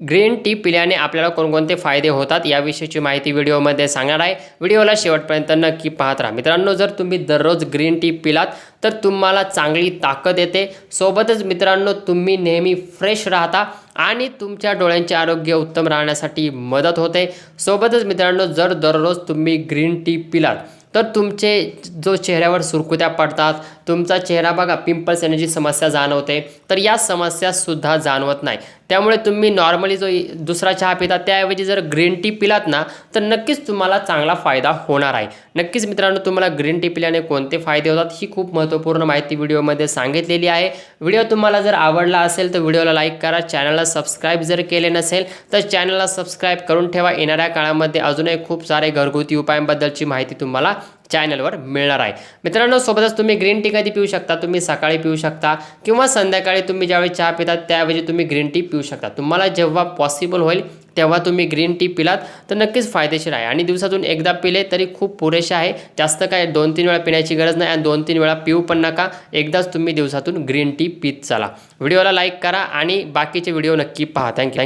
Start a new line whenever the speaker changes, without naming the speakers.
Green tea पिल्याने आपल्याला कोणकोणते फायदे होतात याविषयीची माहिती व्हिडिओमध्ये सांगणार आहे. व्हिडिओला शेवटपर्यंत नक्की पाहत राहा. मित्रांनो जर तुम्ही दररोज ग्रीन टी पिलात तर तुम्हाला चांगली ताकद येते. सोबतच मित्रांनो तुम्ही नेहमी फ्रेश राहता आणि तुमच्या डोळ्यांचे आरोग्य उत्तम राहण्यासाठी मदत होते. सोबतच मित्रांनो जर दररोज तुम्ही ग्रीन टी पिलात तर तुमचे जो चेहऱ्यावर सुरकुत्या पडतात तुमचा चेहरा बघा पिंपल्स येण्याची समस्या जाणवते. तर या समस्यासुद्धा जाणवत नाही. त्यामुळे तुम्ही नॉर्मली जो दुसरा चहा पिता त्याऐवजी जर ग्रीन टी पिलात ना तर नक्कीच तुम्हाला चांगला फायदा होणार आहे. नक्कीच मित्रांनो तुम्हाला ग्रीन टी पिल्याने कोणते फायदे होतात ही खूप महत्त्वपूर्ण माहिती व्हिडिओमध्ये सांगितलेली आहे. व्हिडिओ तुम्हाला जर आवडला असेल तर व्हिडिओला लाईक करा चॅनलला सबस्क्राईब जर केले नसेल तर चॅनलला सबस्क्राईब करून ठेवा. येणाऱ्या काळामध्ये अजूनही खूप सारे घरगुती उपायांबद्दलची माहिती तुम्हाला चॅनलवर मिळणार आहे. मित्रांनो सोबतच तुम्ही ग्रीन टी कधी पिऊ शकता? तुम्ही सकाळी पिऊ शकता किंवा संध्याकाळी तुम्ही ज्यावेळी चहा पितात त्याऐवजी तुम्ही ग्रीन टी पिऊ शकता. तुम्हाला जेव्हा पॉसिबल होईल तेव्हा तुम्ही ग्रीन टी पिलात तर नक्कीच फायदेशीर आहे. आणि दिवसातून एकदा पिले तरी खूप पुरेसे आहे. जास्त काय दोन तीन वेळा पिण्याची गरज नाही आणि दोन तीन वेळा पिऊ पण नका. एकदाच तुम्ही दिवसातून ग्रीन टी पित चला. व्हिडिओला लाईक करा आणि बाकीचे व्हिडिओ नक्की पहा. थँक्यू